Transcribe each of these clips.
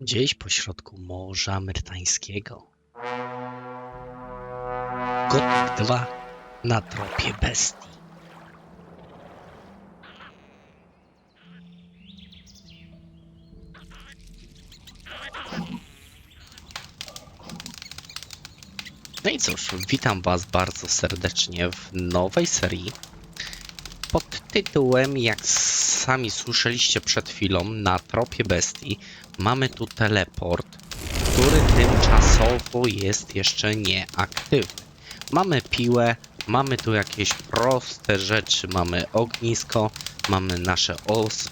Gdzieś pośrodku Morza Myrtańskiego. Gothic 2 na tropie bestii. No i cóż, witam Was bardzo serdecznie w nowej serii tytułem, jak sami słyszeliście przed chwilą, na tropie bestii mamy tu teleport, który tymczasowo jest jeszcze nieaktywny. Mamy piłę, mamy tu jakieś proste rzeczy, mamy ognisko, mamy nasze os,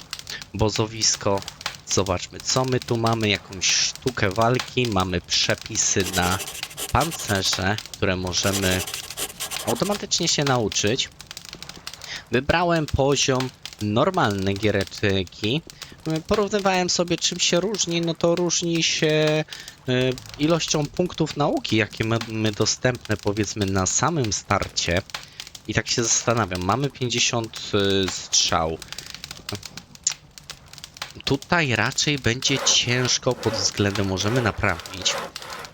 bozowisko. Zobaczmy, co my tu mamy, jakąś sztukę walki, mamy przepisy na pancerze, które możemy automatycznie się nauczyć. Wybrałem poziom normalny giereczki. Porównywałem sobie czym się różni, no to różni się y, ilością punktów nauki, jakie mamy dostępne powiedzmy na samym starcie. I tak się zastanawiam, mamy 50 y, strzał. Tutaj raczej będzie ciężko pod względem możemy naprawić.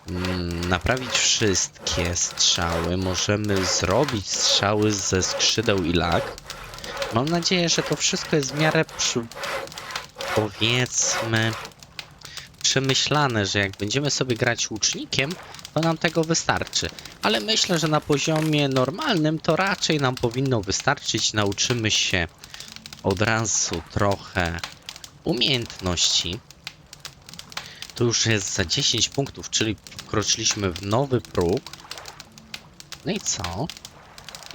mm, Naprawić wszystkie strzały. Możemy zrobić strzały ze skrzydeł i lag. Mam nadzieję, że to wszystko jest w miarę przy... powiedzmy przemyślane, że jak będziemy sobie grać łucznikiem, to nam tego wystarczy. Ale myślę, że na poziomie normalnym to raczej nam powinno wystarczyć. Nauczymy się od razu trochę umiejętności. Tu już jest za 10 punktów, czyli wkroczyliśmy w nowy próg. No i co?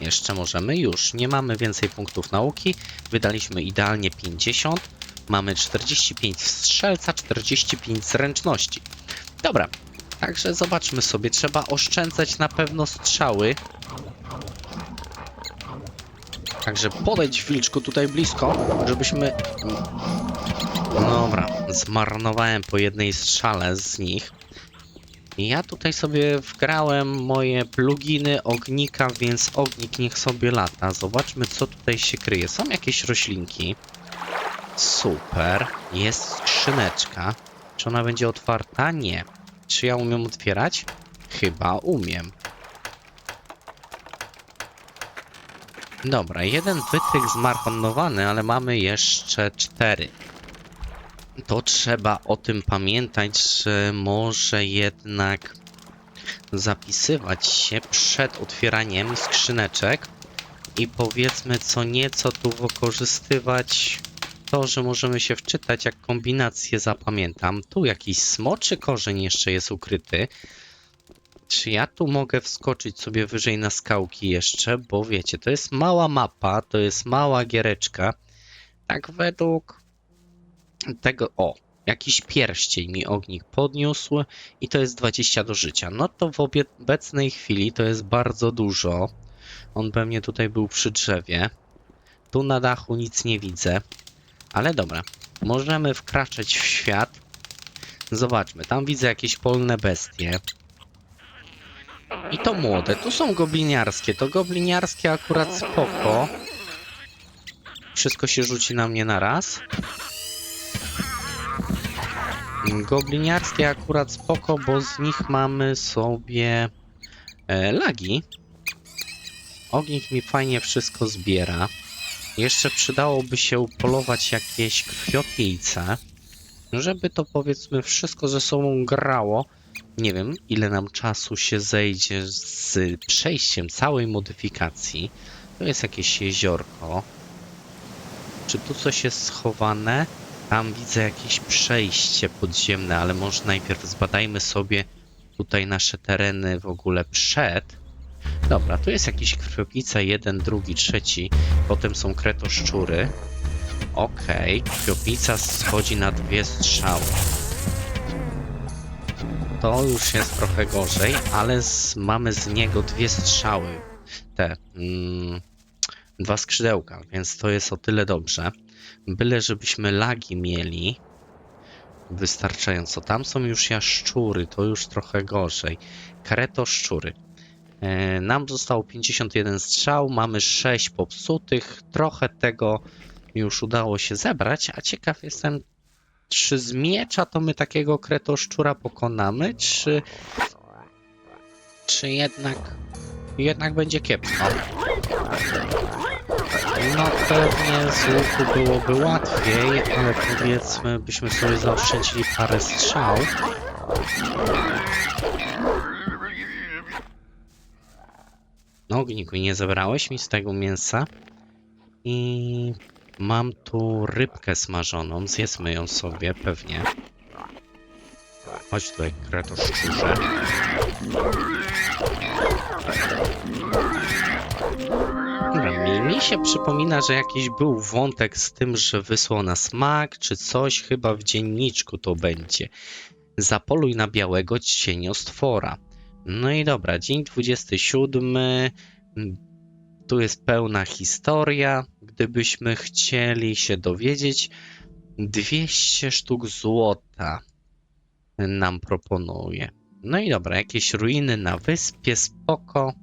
Jeszcze możemy już. Nie mamy więcej punktów nauki. Wydaliśmy idealnie 50. Mamy 45 strzelca, 45 zręczności. Dobra, także zobaczmy sobie. Trzeba oszczędzać na pewno strzały. Także podejdź wilczku tutaj blisko, żebyśmy... Dobra, zmarnowałem po jednej strzale z nich. Ja tutaj sobie wgrałem moje pluginy ognika, więc ognik niech sobie lata. Zobaczmy, co tutaj się kryje. Są jakieś roślinki. Super. Jest skrzyneczka. Czy ona będzie otwarta? Nie. Czy ja umiem otwierać? Chyba umiem. Dobra, jeden wytrych zmarnowany, ale mamy jeszcze cztery to trzeba o tym pamiętać, że może jednak zapisywać się przed otwieraniem skrzyneczek i powiedzmy co nieco tu wykorzystywać to, że możemy się wczytać, jak kombinację zapamiętam. Tu jakiś smoczy korzeń jeszcze jest ukryty. Czy ja tu mogę wskoczyć sobie wyżej na skałki jeszcze? Bo wiecie, to jest mała mapa, to jest mała giereczka. Tak według tego, o, jakiś pierścień mi ognik podniósł i to jest 20 do życia. No to w obecnej chwili to jest bardzo dużo. On pewnie tutaj był przy drzewie. Tu na dachu nic nie widzę. Ale dobra, możemy wkraczać w świat. Zobaczmy, tam widzę jakieś polne bestie. I to młode, tu są gobliniarskie. To gobliniarskie akurat spoko. Wszystko się rzuci na mnie na raz. Gobliniarskie akurat spoko, bo z nich mamy sobie e, lagi. Ognik mi fajnie wszystko zbiera. Jeszcze przydałoby się polować jakieś krwiopijce, żeby to powiedzmy wszystko ze sobą grało. Nie wiem, ile nam czasu się zejdzie z przejściem całej modyfikacji. Tu jest jakieś jeziorko. Czy tu coś jest schowane? Tam widzę jakieś przejście podziemne, ale może najpierw zbadajmy sobie tutaj nasze tereny w ogóle przed. Dobra, tu jest jakiś krwiopica, jeden, drugi, trzeci. Potem są kretoszczury. Okej, okay. krwiopica schodzi na dwie strzały. To już jest trochę gorzej, ale z, mamy z niego dwie strzały. Te mm, dwa skrzydełka, więc to jest o tyle dobrze. Byle żebyśmy lagi mieli wystarczająco. Tam są już jaszczury, to już trochę gorzej. Kareto szczury. E, nam zostało 51 strzał, mamy 6 popsutych. Trochę tego już udało się zebrać, a ciekaw jestem, czy z miecza to my takiego kretoszczura pokonamy, czy... Czy jednak... Jednak będzie kiepsko. No pewnie z łuku byłoby łatwiej, ale powiedzmy byśmy sobie zaoszczędzili parę strzał. No ogniku, nie zabrałeś mi z tego mięsa. I mam tu rybkę smażoną, zjedzmy ją sobie pewnie. Chodź tutaj, kretoszczurze. Mi, mi się przypomina, że jakiś był wątek z tym, że wysłał na smak czy coś, chyba w dzienniczku to będzie. Zapoluj na białego cieniostwora. No i dobra, dzień 27. mm, Tu jest pełna historia. Gdybyśmy chcieli się dowiedzieć, 200 sztuk złota nam proponuje. No i dobra, jakieś ruiny na wyspie, spoko.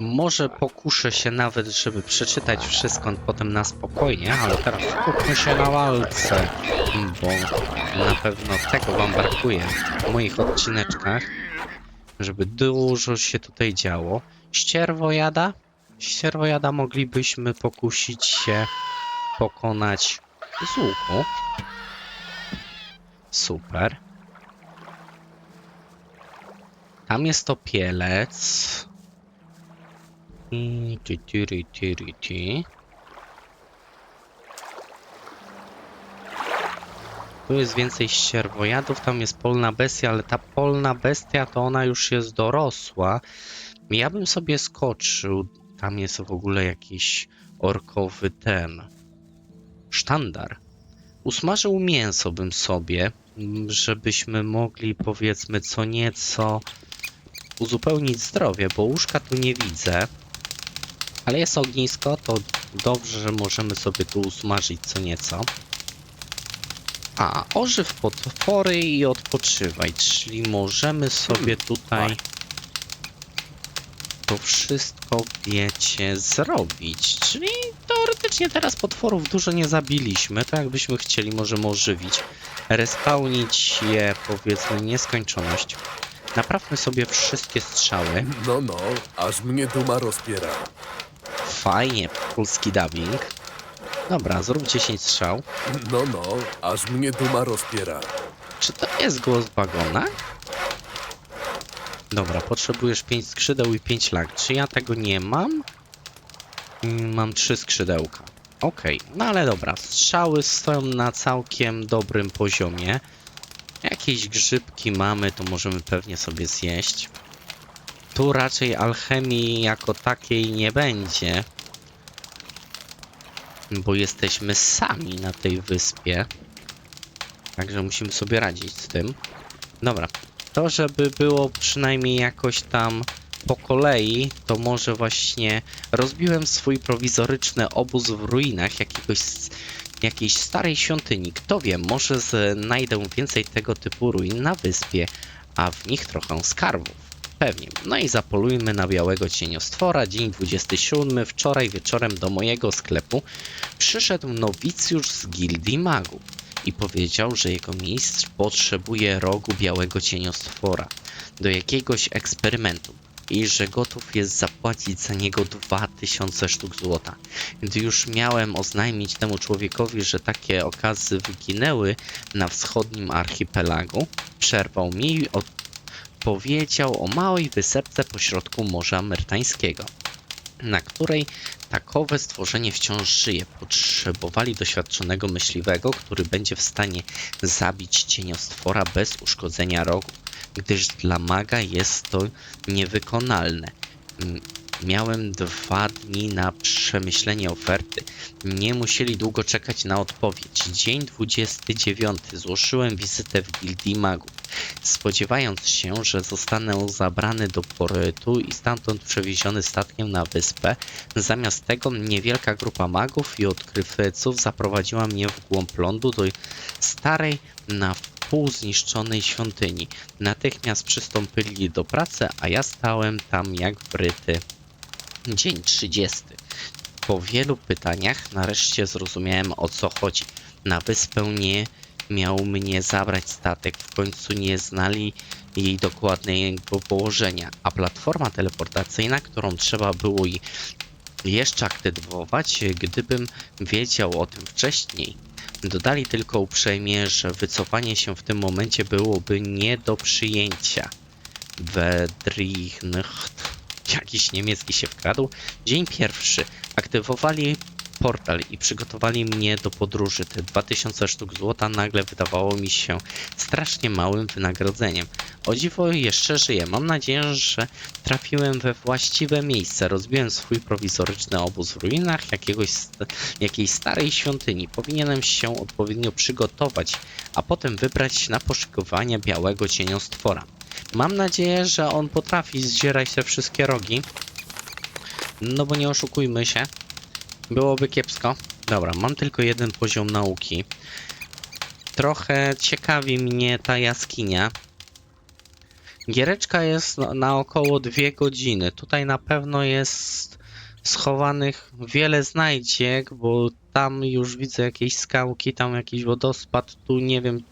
Może pokuszę się nawet, żeby przeczytać wszystko potem na spokojnie, ale teraz skupmy się na walce, bo na pewno tego wam brakuje w moich odcineczkach, żeby dużo się tutaj działo. Ścierwojada? Ścierwojada moglibyśmy pokusić się pokonać z łuku. Super. Tam jest topielec. Ty. Tu jest więcej ścierwojadów, tam jest polna bestia, ale ta polna bestia to ona już jest dorosła. Ja bym sobie skoczył. Tam jest w ogóle jakiś orkowy ten. Sztandar. Usmażył mięso bym sobie, żebyśmy mogli powiedzmy co nieco uzupełnić zdrowie, bo łóżka tu nie widzę. Ale jest ognisko, to dobrze, że możemy sobie tu usmażyć co nieco. A, ożyw potwory i odpoczywaj, czyli możemy sobie tutaj to wszystko, wiecie, zrobić. Czyli teoretycznie teraz potworów dużo nie zabiliśmy, to jakbyśmy chcieli możemy ożywić, respawnić je, powiedzmy, nieskończoność. Naprawmy sobie wszystkie strzały. No, no, aż mnie duma rozpiera. Fajnie, polski dubbing. Dobra, zrób 10 strzał. No, no, aż mnie duma rozpiera. Czy to jest głos wagona? Dobra, potrzebujesz 5 skrzydeł i 5 lag. Czy ja tego nie mam? Mm, Mam 3 skrzydełka. Okej, no ale dobra. Strzały stoją na całkiem dobrym poziomie. Jakieś grzybki mamy, to możemy pewnie sobie zjeść. Tu raczej alchemii jako takiej nie będzie. Bo jesteśmy sami na tej wyspie. Także musimy sobie radzić z tym. Dobra, to żeby było przynajmniej jakoś tam po kolei, to może właśnie rozbiłem swój prowizoryczny obóz w ruinach jakiegoś, jakiejś starej świątyni. Kto wie, może znajdę więcej tego typu ruin na wyspie, a w nich trochę skarbów. Pewnie. No i zapolujmy na białego cieniostwora. Dzień 27. Wczoraj wieczorem do mojego sklepu przyszedł nowicjusz z gildii magów i powiedział, że jego mistrz potrzebuje rogu białego cieniostwora do jakiegoś eksperymentu i że gotów jest zapłacić za niego 2000 sztuk złota. Gdy już miałem oznajmić temu człowiekowi, że takie okazy wyginęły na wschodnim archipelagu, przerwał mi powiedział o małej wysepce pośrodku Morza Myrtańskiego, na której takowe stworzenie wciąż żyje. Potrzebowali doświadczonego myśliwego, który będzie w stanie zabić cieniostwora bez uszkodzenia rogu, gdyż dla maga jest to niewykonalne. Miałem dwa dni na przemyślenie oferty. Nie musieli długo czekać na odpowiedź. Dzień 29. Złożyłem wizytę w Gildii Magów, spodziewając się, że zostanę zabrany do portu i stamtąd przewieziony statkiem na wyspę. Zamiast tego niewielka grupa magów i odkrywców zaprowadziła mnie w głąb lądu do starej, na wpół zniszczonej świątyni. Natychmiast przystąpili do pracy, a ja stałem tam jak wryty. Dzień 30. Po wielu pytaniach nareszcie zrozumiałem o co chodzi. Na wyspę nie miał mnie zabrać statek, w końcu nie znali jej dokładnego położenia, a platforma teleportacyjna, którą trzeba było jeszcze aktywować, gdybym wiedział o tym wcześniej. Dodali tylko uprzejmie, że wycofanie się w tym momencie byłoby nie do przyjęcia. Wedrichnacht. Jakiś niemiecki się wkradł. Dzień pierwszy. Aktywowali portal i przygotowali mnie do podróży. Te 2000 sztuk złota nagle wydawało mi się strasznie małym wynagrodzeniem. O dziwo jeszcze żyję. Mam nadzieję, że trafiłem we właściwe miejsce. Rozbiłem swój prowizoryczny obóz w ruinach jakiegoś jakiejś starej świątyni. Powinienem się odpowiednio przygotować, a potem wybrać na poszukiwanie białego cieniostwora. Mam nadzieję, że on potrafi zdzierać te wszystkie rogi. No bo nie oszukujmy się. Byłoby kiepsko. Dobra, mam tylko jeden poziom nauki. Trochę ciekawi mnie ta jaskinia. Giereczka jest na, około dwie godziny. Tutaj na pewno jest schowanych wiele znajdziek, bo tam już widzę jakieś skałki, tam jakiś wodospad. Tu nie wiem,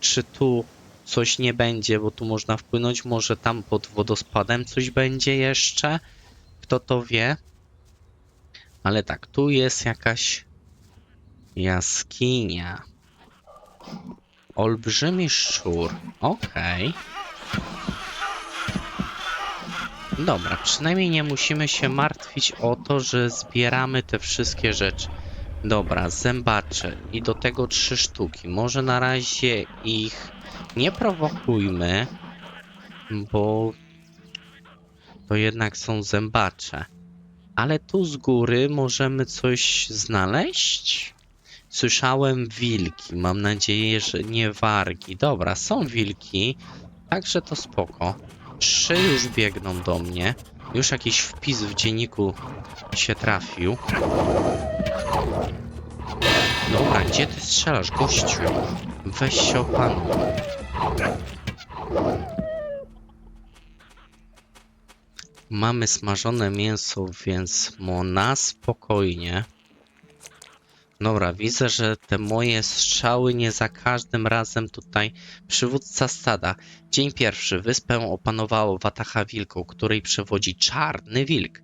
czy tu coś nie będzie, bo tu można wpłynąć. Może tam pod wodospadem coś będzie jeszcze. Kto to wie? Ale tak, tu jest jakaś jaskinia. Olbrzymi szczur. Okej. Dobra, przynajmniej nie musimy się martwić o to, że zbieramy te wszystkie rzeczy. Dobra, zębacze i do tego trzy sztuki. Może na razie ich nie prowokujmy, bo to jednak są zębacze. Ale tu z góry możemy coś znaleźć? Słyszałem wilki. Mam nadzieję, że nie wargi. Dobra, są wilki. Także to spoko. Trzy już biegną do mnie. Już jakiś wpis w dzienniku się trafił. Dobra, gdzie ty strzelasz, gościu? Weź się opanuj. Mamy smażone mięso, więc na spokojnie. Dobra, widzę, że te moje strzały nie za każdym razem tutaj. Przywódca stada. Dzień pierwszy. Wyspę opanowało watacha wilków, której przewodzi czarny wilk.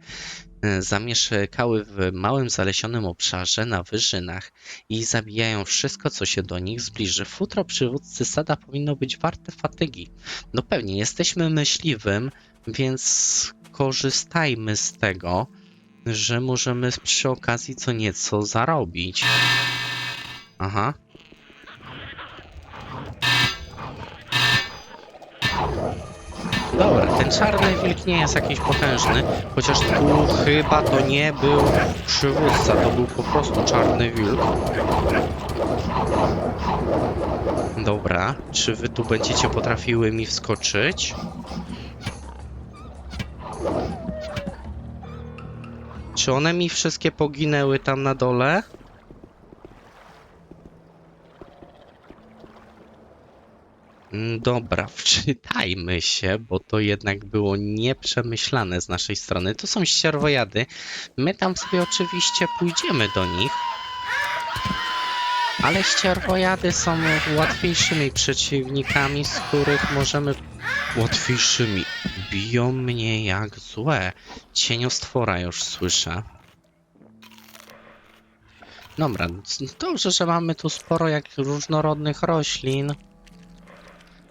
E, Zamieszkały w małym zalesionym obszarze na wyżynach i zabijają wszystko, co się do nich zbliży. Futro przywódcy stada powinno być warte fatygi. No pewnie, jesteśmy myśliwym, więc korzystajmy z tego, że możemy przy okazji co nieco zarobić. Aha. Dobra, ten czarny wilk nie jest jakiś potężny, chociaż tu chyba to nie był przywódca, to był po prostu czarny wilk. Dobra, czy wy tu będziecie potrafiły mi wskoczyć? Czy one mi wszystkie poginęły tam na dole? Dobra, wczytajmy się, bo to jednak było nieprzemyślane z naszej strony. To są ścierwojady. My tam sobie oczywiście pójdziemy do nich. Ale ścierwojady są łatwiejszymi przeciwnikami, z których możemy... Łatwiejszymi. Biją mnie jak złe. Cieniostwora już słyszę. Dobra, dobrze, że mamy tu sporo jak różnorodnych roślin.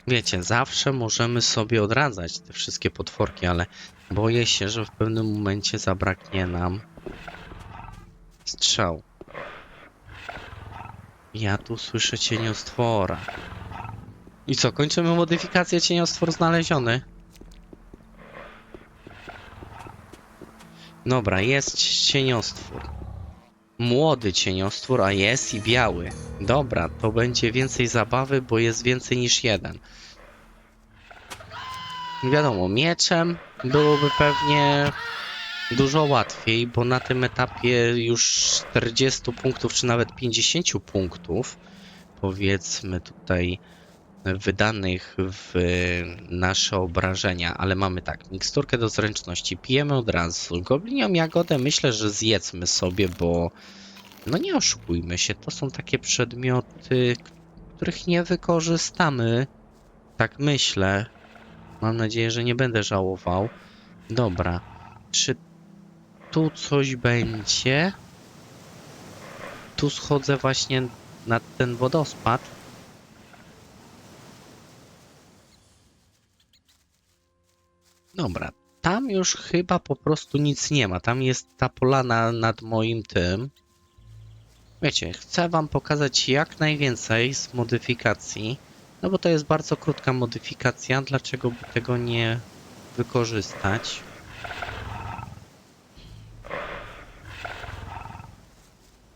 Wiecie, zawsze możemy sobie odradzać te wszystkie potworki, ale boję się, że w pewnym momencie zabraknie nam strzał. Ja tu słyszę cieniostwora. I co, kończymy modyfikację cieniostwór znaleziony? Dobra, jest cieniostwór. Młody cieniostwór, a jest i biały. Dobra, to będzie więcej zabawy, bo jest więcej niż jeden. Wiadomo, mieczem byłoby pewnie dużo łatwiej, bo na tym etapie już 40 punktów, czy nawet 50 punktów, powiedzmy tutaj wydanych w nasze obrażenia, ale mamy tak, miksturkę do zręczności, pijemy od razu. Goblinią jagodę myślę, że zjedzmy sobie, bo no nie oszukujmy się, to są takie przedmioty, których nie wykorzystamy. Tak myślę. Mam nadzieję, że nie będę żałował. Dobra, czy tu coś będzie? Tu schodzę właśnie nad ten wodospad. Dobra, tam już chyba po prostu nic nie ma. Tam jest ta polana nad moim tym. Wiecie, chcę wam pokazać jak najwięcej z modyfikacji. No bo to jest bardzo krótka modyfikacja. Dlaczego by tego nie wykorzystać?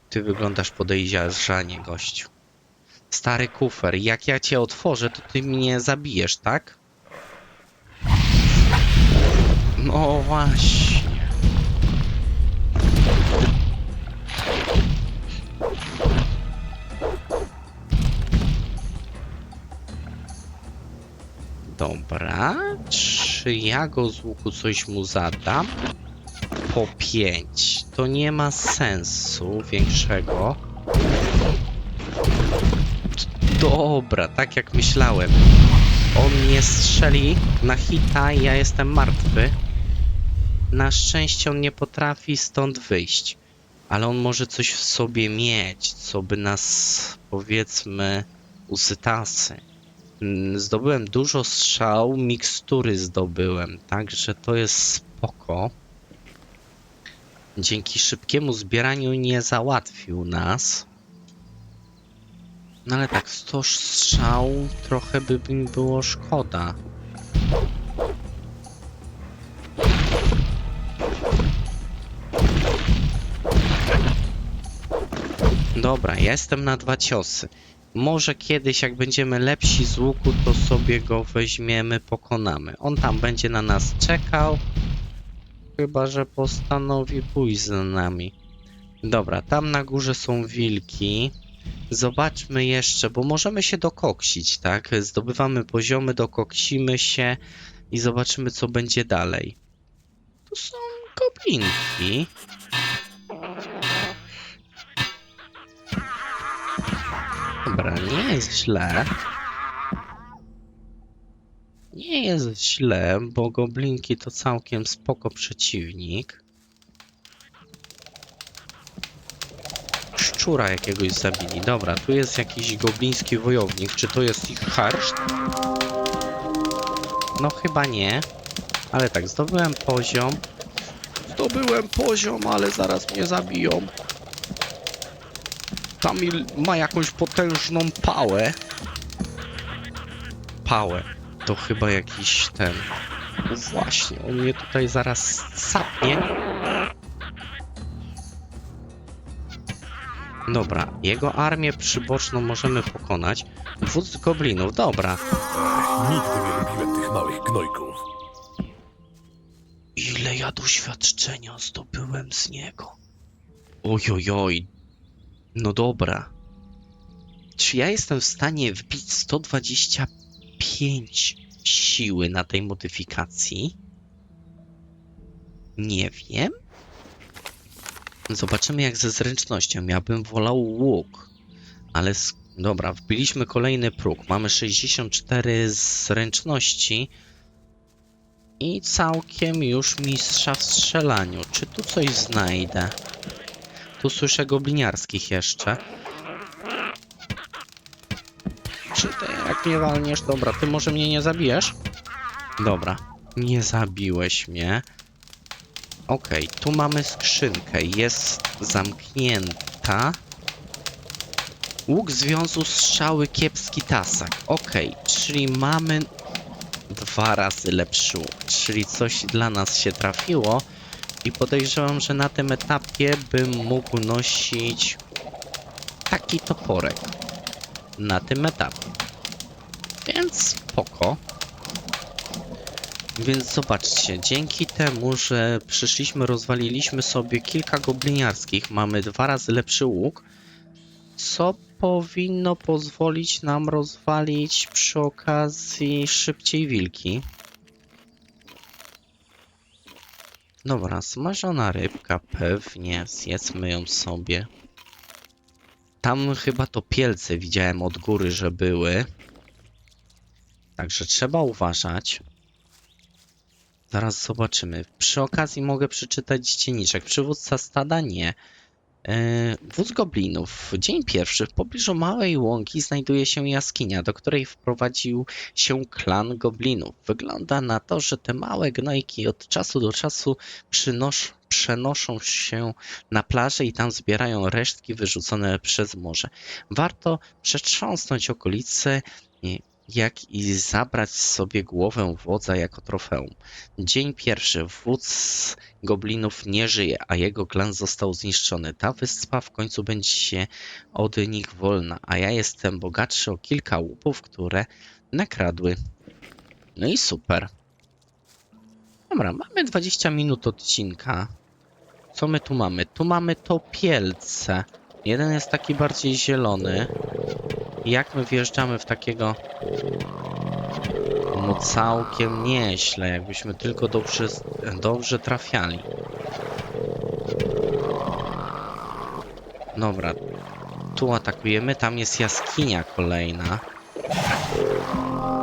Ty wyglądasz podejrzanie, gościu. Stary kufer, jak ja cię otworzę, to ty mnie zabijesz, tak? No właśnie. Dobra, czy ja go z łuku coś mu zadam? Po 5. To nie ma sensu większego. Dobra, tak jak myślałem. On mnie strzeli na hita i ja jestem martwy. Na szczęście on nie potrafi stąd wyjść. Ale on może coś w sobie mieć, co by nas, powiedzmy, usytasy. Mm, Zdobyłem dużo strzał, mikstury zdobyłem, także to jest spoko. Dzięki szybkiemu zbieraniu nie załatwił nas. No ale tak, 100 strzał trochę by mi było szkoda. Dobra, jestem na dwa ciosy. Może kiedyś, jak będziemy lepsi z łuku, to sobie go weźmiemy, pokonamy. On tam będzie na nas czekał. Chyba, że postanowi pójść z nami. Dobra, tam na górze są wilki. Zobaczmy jeszcze, bo możemy się dokoksić, tak? Zdobywamy poziomy, dokoksimy się i zobaczymy, co będzie dalej. Tu są goblinki. Dobra, nie jest źle. Nie jest źle, bo goblinki to całkiem spoko przeciwnik. Szczura jakiegoś zabili. Dobra, tu jest jakiś gobliński wojownik. Czy to jest ich harszt? No chyba nie. Ale tak, zdobyłem poziom. Zdobyłem poziom, ale zaraz mnie zabiją. Tamil ma jakąś potężną pałę. Pałę. To chyba jakiś ten. No właśnie, on mnie tutaj zaraz sapnie. Dobra, jego armię przyboczną możemy pokonać. Wódz goblinów, dobra. Nigdy nie lubiłem tych małych gnojków. Ile ja doświadczenia zdobyłem z niego. Ojojoj. No dobra. Czy ja jestem w stanie wbić 125 siły na tej modyfikacji? Nie wiem. Zobaczymy jak ze zręcznością. Ja bym wolał łuk. Ale dobra, wbiliśmy kolejny próg. Mamy 64 zręczności. I całkiem już mistrza w strzelaniu. Czy tu coś znajdę? Tu słyszę gobliniarskich jeszcze. Czy ty jak mnie walniesz? Dobra, ty może mnie nie zabijesz? Dobra, nie zabiłeś mnie. Okej, tu mamy skrzynkę. Jest zamknięta. Łuk związu strzały kiepski tasak. Okej, czyli mamy dwa razy lepszy łuk, czyli coś dla nas się trafiło i podejrzewam, że na tym etapie bym mógł nosić taki toporek na tym etapie. Więc spoko. Więc zobaczcie, dzięki temu, że przyszliśmy, rozwaliliśmy sobie kilka gobliniarskich, mamy dwa razy lepszy łuk, co powinno pozwolić nam rozwalić przy okazji szybciej wilki. Dobra, smażona rybka, pewnie, zjedzmy ją sobie. Tam chyba to pielce widziałem od góry, że były. Także trzeba uważać. Zaraz zobaczymy. Przy okazji mogę przeczytać dzienniczek. Przywódca stada nie. Yy, Wódz goblinów. Dzień pierwszy. W pobliżu małej łąki znajduje się jaskinia, do której wprowadził się klan goblinów. Wygląda na to, że te małe gnojki od czasu do czasu przenoszą się na plażę i tam zbierają resztki wyrzucone przez morze. Warto przetrząsnąć okolice, jak i zabrać sobie głowę wodza jako trofeum. Dzień pierwszy. Wódz goblinów nie żyje, a jego klan został zniszczony. Ta wyspa w końcu będzie od nich wolna, a ja jestem bogatszy o kilka łupów, które nakradły. No i super. Dobra, mamy 20 minut odcinka. Co my tu mamy? Tu mamy topielce. Jeden jest taki bardziej zielony. Jak my wjeżdżamy w takiego... No całkiem nieźle, jakbyśmy tylko dobrze, dobrze trafiali. Dobra, tu atakujemy, tam jest jaskinia kolejna.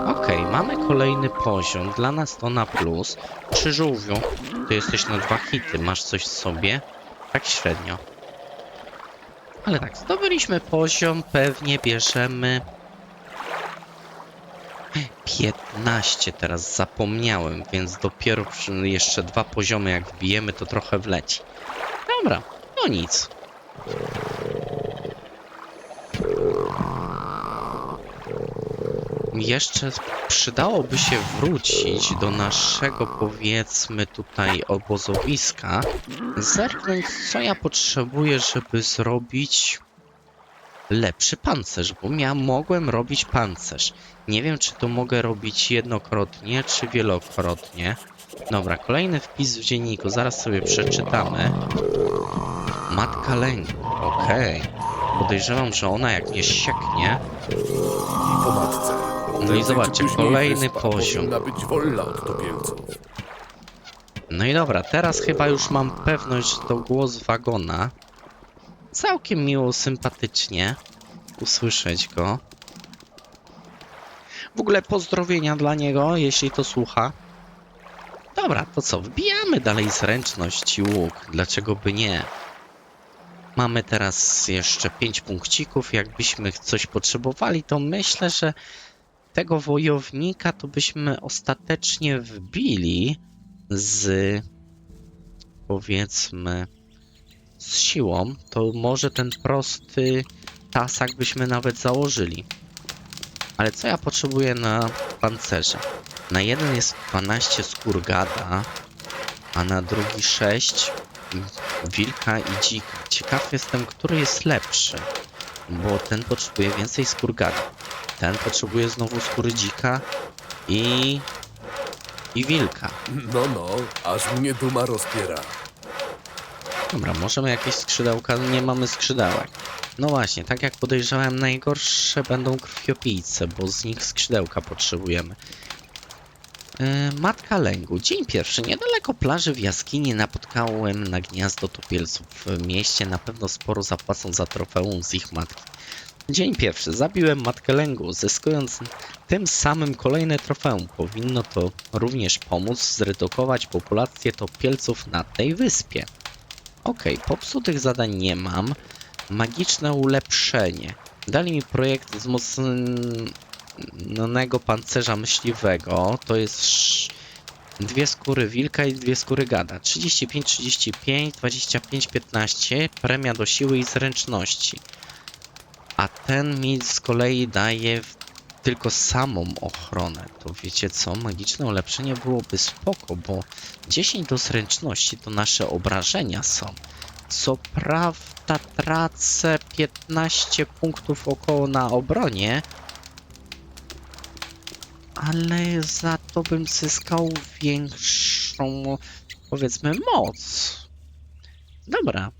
Okej, mamy kolejny poziom, dla nas to na plus. Przy żółwiu, ty jesteś na dwa hity, masz coś w sobie? Tak średnio. Ale tak, zdobyliśmy poziom, pewnie bierzemy 15 teraz zapomniałem, więc dopiero jeszcze dwa poziomy jak wbijemy to trochę wleci. Dobra, no nic. Jeszcze przydałoby się wrócić do naszego powiedzmy tutaj obozowiska, zerknąć co ja potrzebuję, żeby zrobić lepszy pancerz, bo ja mogłem robić pancerz. Nie wiem, czy to mogę robić jednokrotnie, czy wielokrotnie. Dobra, kolejny wpis w dzienniku, zaraz sobie przeczytamy. Matka lęku, okej. Podejrzewam, że ona jak mnie sieknie. No i zobaczcie, kolejny poziom. Powinna być wolna od topielców. No i dobra, teraz chyba już mam pewność, że to głos wagona. Całkiem miło, sympatycznie usłyszeć go. W ogóle pozdrowienia dla niego, jeśli to słucha. Dobra, to co? Wbijamy dalej zręczność i łuk. Dlaczego by nie? Mamy teraz jeszcze 5 punkcików. Jakbyśmy coś potrzebowali, to myślę, że tego wojownika to byśmy ostatecznie wbili z powiedzmy z siłą, to może ten prosty tasak byśmy nawet założyli. Ale co ja potrzebuję na pancerze? Na jeden jest 12 skór gada, a na drugi 6 wilka i dzika. Ciekaw jestem, który jest lepszy, bo ten potrzebuje więcej skór gada. Ten potrzebuje znowu skóry dzika i i wilka. No, no, aż mnie duma rozpiera. Dobra, możemy jakieś skrzydełka? Nie mamy skrzydełek. No właśnie, tak jak podejrzewałem, najgorsze będą krwiopijce, bo z nich skrzydełka potrzebujemy. Yy, Matka Lęgu. Dzień pierwszy. Niedaleko plaży w jaskini napotkałem na gniazdo topielców. W mieście na pewno sporo zapłacą za trofeum z ich matki. Dzień pierwszy. Zabiłem Matkę Lęgu, zyskując tym samym kolejne trofeum. Powinno to również pomóc zredukować populację topielców na tej wyspie. Okej, popsutych zadań nie mam. Magiczne ulepszenie. Dali mi projekt wzmocnionego pancerza myśliwego. To jest dwie skóry wilka i dwie skóry gada. 35, 35, 25, 15. Premia do siły i zręczności. A ten mi z kolei daje tylko samą ochronę. To wiecie co? Magiczne ulepszenie byłoby spoko, bo 10 do zręczności to nasze obrażenia są. Co prawda tracę 15 punktów około na obronie, ale za to bym zyskał większą, powiedzmy, moc. Dobra.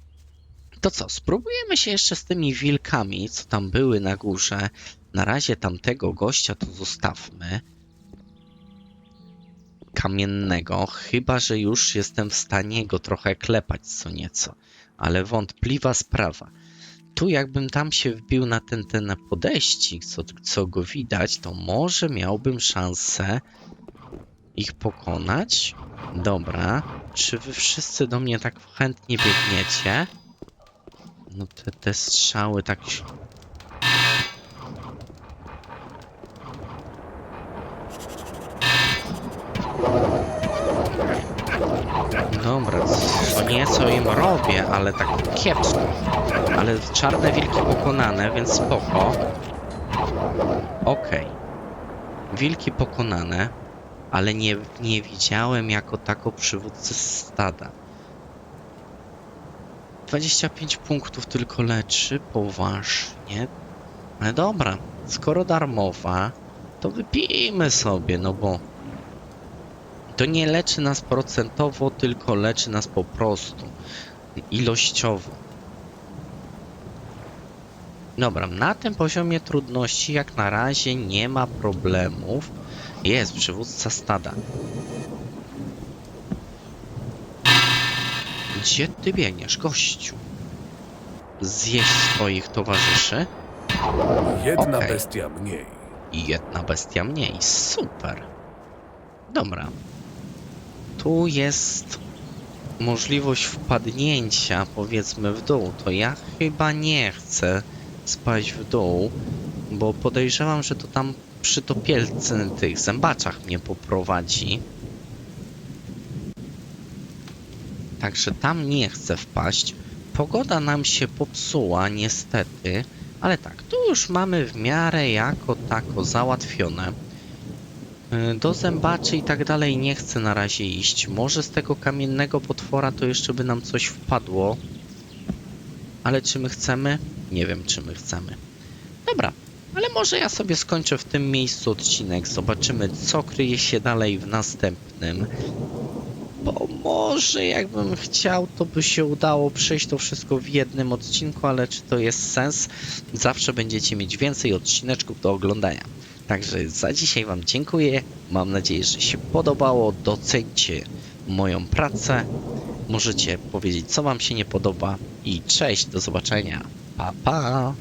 To co, spróbujemy się jeszcze z tymi wilkami, co tam były na górze. Na razie tamtego gościa to zostawmy. Kamiennego, chyba że już jestem w stanie go trochę klepać co nieco. Ale wątpliwa sprawa. Tu jakbym tam się wbił na ten, ten podejścik, co, co go widać, to może miałbym szansę ich pokonać. Dobra. Czy wy wszyscy do mnie tak chętnie biegniecie? No te, te strzały tak... ś- Dobra, co nieco im robię, ale tak kiepsko. Ale czarne wilki pokonane, więc spoko. Okej. Wilki pokonane, ale nie, nie widziałem jako tako przywódcy stada. 25 punktów tylko leczy, poważnie. Ale dobra, skoro darmowa, to wypijmy sobie, no bo to nie leczy nas procentowo, tylko leczy nas po prostu ilościowo. Dobra, na tym poziomie trudności jak na razie nie ma problemów. Jest przywódca stada. Gdzie ty biegniesz, gościu? Zjeść swoich towarzyszy Jedna Okej. bestia mniej. i jedna bestia mniej. Super. Dobra. Tu jest możliwość wpadnięcia, powiedzmy, w dół. To ja chyba nie chcę spaść w dół, bo podejrzewam, że to tam przy topielce tych zębaczach mnie poprowadzi. Także tam nie chcę wpaść. Pogoda nam się popsuła, niestety, ale tak, tu już mamy w miarę jako tako załatwione. Y, Do zębaczy i tak dalej nie chcę na razie iść. Może z tego kamiennego potwora to jeszcze by nam coś wpadło. Ale czy my chcemy? Nie wiem, czy my chcemy. Dobra, ale może ja sobie skończę w tym miejscu odcinek. Zobaczymy, co kryje się dalej w następnym. Bo może jakbym chciał, to by się udało przejść to wszystko w jednym odcinku, ale czy to jest sens? Zawsze będziecie mieć więcej odcineczków do oglądania. Także za dzisiaj Wam dziękuję. Mam nadzieję, że się podobało. Docencie moją pracę. Możecie powiedzieć, co Wam się nie podoba. I cześć, do zobaczenia. Pa, pa.